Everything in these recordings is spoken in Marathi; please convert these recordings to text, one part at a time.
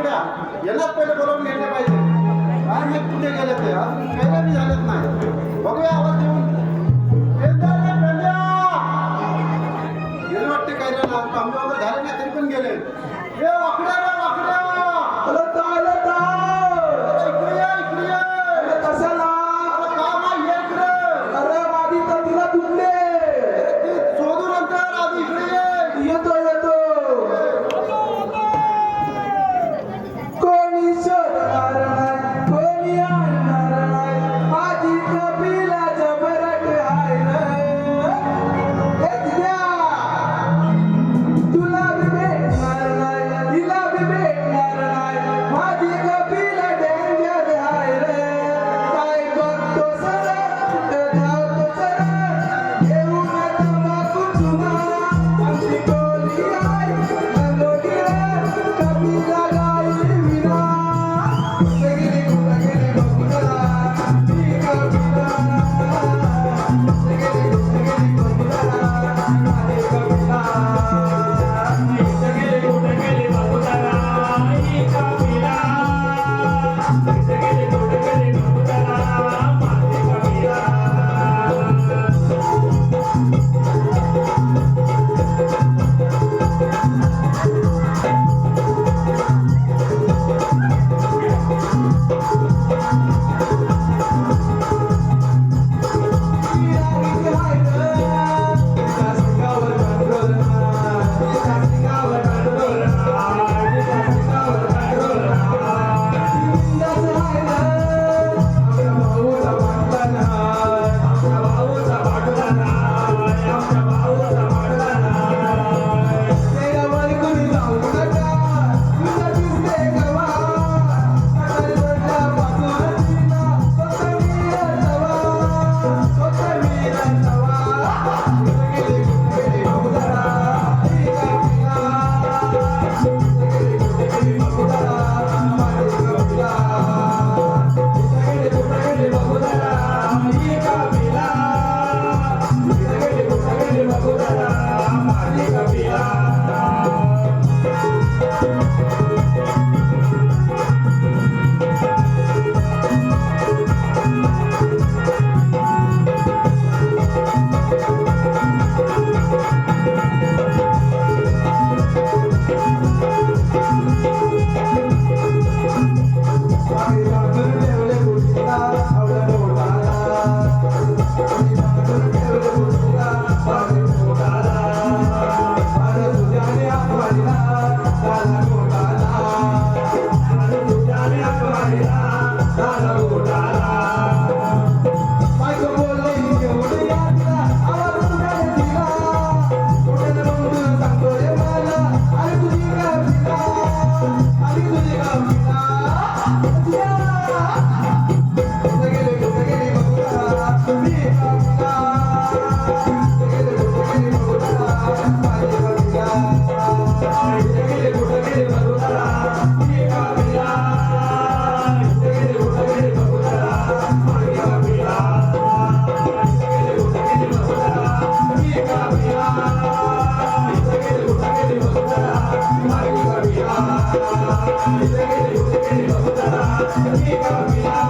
आकड्या यांनाच पहिले बोलावून घेतले पाहिजे. काय आणि कुठे गेले ते? पहिला मी झालेत नाही. बघूया आवाज देऊन. झाले नाही तरी पण गेले. हे आकड्या एका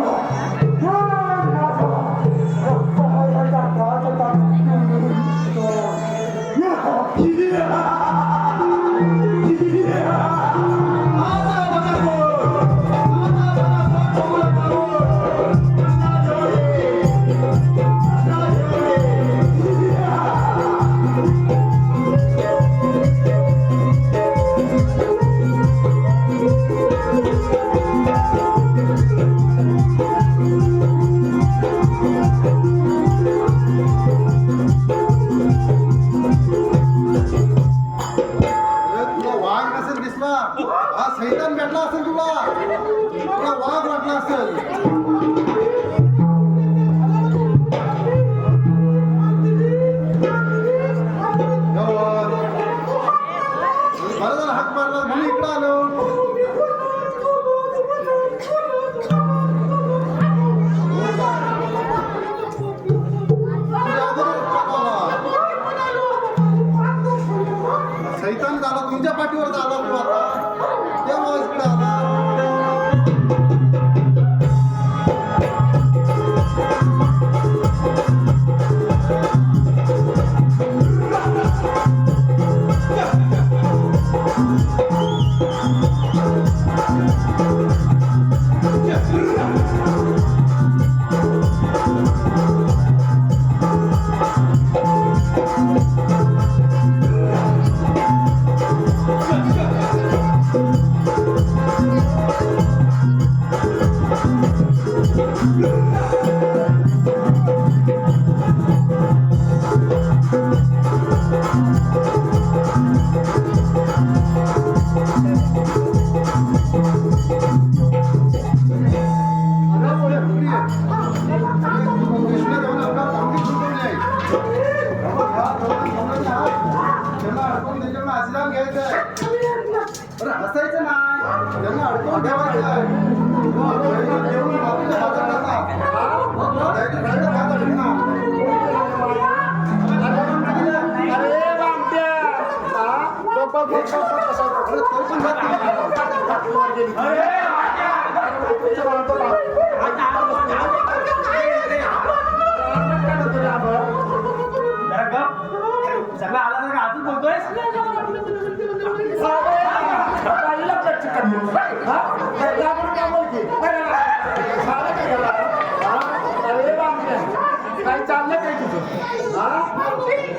God.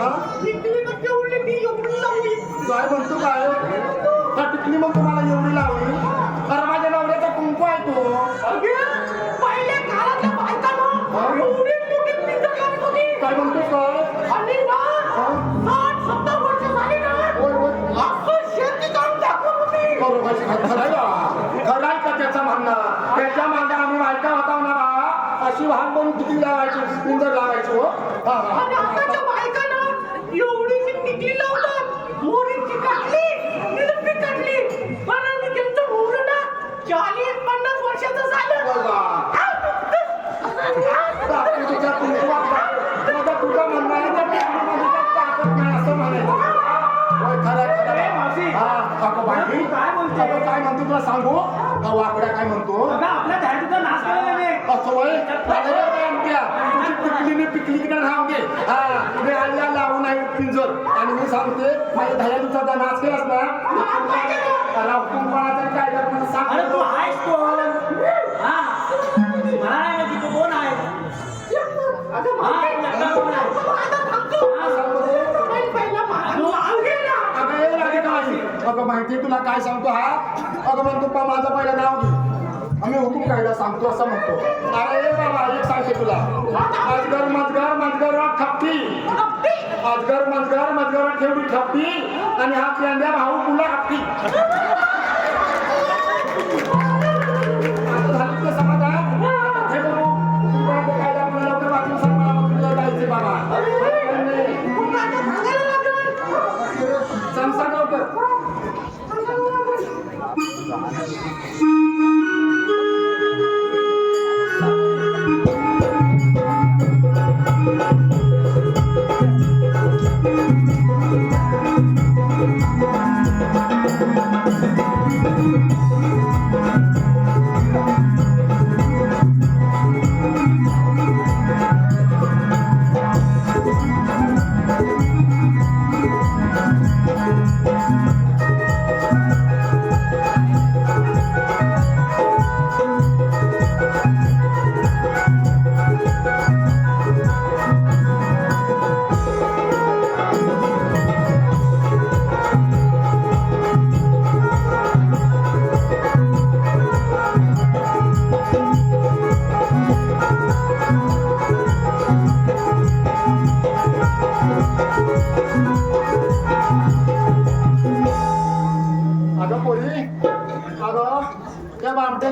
हा? म्हणतो? आपल्या धैर्याचा नाश त्याने असं वय अरे रे आमट्या, तुझी पिकलीने पिकली तिकडे राहू दे. हा मी आल्या लावून आहे पिंजर. आणि मी सांगते माझ्या केलास ना काय सांग. अरे तू आहेस कोण? हा. मला नाही माहिती तू कोण आहे हा, कोण? हा. अगं माहिती तुला काय सांगतो हा? अगं म्हणतो माझं पहिलं नाव घे. आम्ही हुकूम कायदा सांगतो असं म्हणतो. अरे बाबा एक सांगते तुला. अजगर मजगर मजगर ठप्पी अजगर मजगर मजगर ठेवली ठप्पी आणि हा पेंड्या भाऊ तुला हप्पी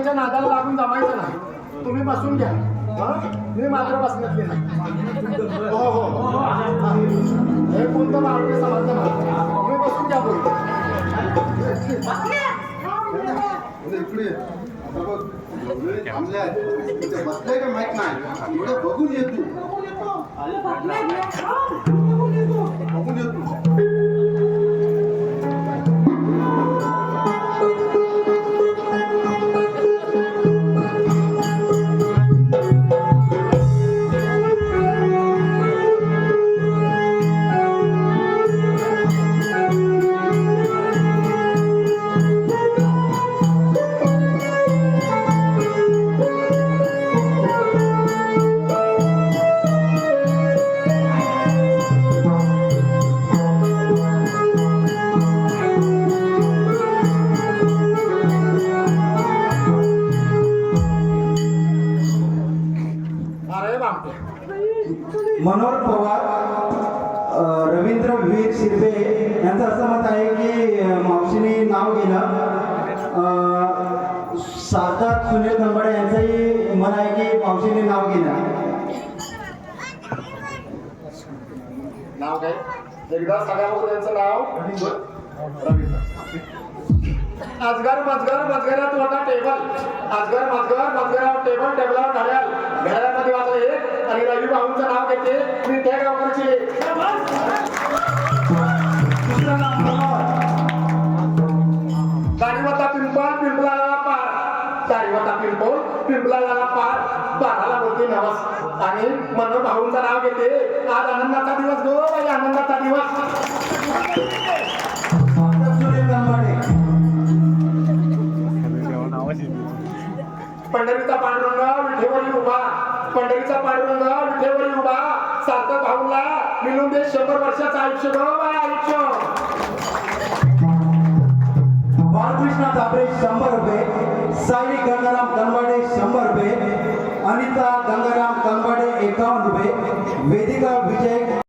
त्या नादाला लागून जमायचं नाही तुम्ही बसून घ्या. मी मात्र बसण्यात नाही. हो हो, हो. हे. कोणतं मार्ग समजलं मला तुम्ही बसून घ्या पोरी इकडे का माहीत नाही इकडे बघून ये तू बघून येतो. येते यांचं असं मत आहे की मावशीने नाव घेणं सार्थक सुनील दंबाडे यांचंही मन आहे की मावशीने नाव घेणं नाव काय? एकदा सांगा बघू त्यांचं नाव? रवींद्र. अजगर मजगर मजगरात होता टेबल. अजगर मजगर मजगरावर टेबल टेबलावर घड्याळ घड्याळामध्ये वाजलं एक आणि रवी भाऊंचं नाव घेते. मी त्या गावकडची एक. दुसरं नाव पिंपल पिंपलाला पार दाढीवता पिंपल पिंपलाला पार बाराला बोलते नवस आणि मन भाऊंचं नाव घेते आज आनंदाचा दिवस गो बाई आनंदाचा दिवस सार्थक सुनील दंबाडे पंढरीचा पांडुरंग विठेवरी उभा पंढरीचा पांडुरंग विठेवरी उभा सार्थक भाऊला मिळून दे शंभर वर्षाचं आयुष्य गो आयुष्य बाळकृष्ण चाबरे शंभर रुपये साई गंगाराम कनवाडे शंभर रुपये अनिता गंगाराम कनवाडे एकावन्न रुपये वेदिका विजय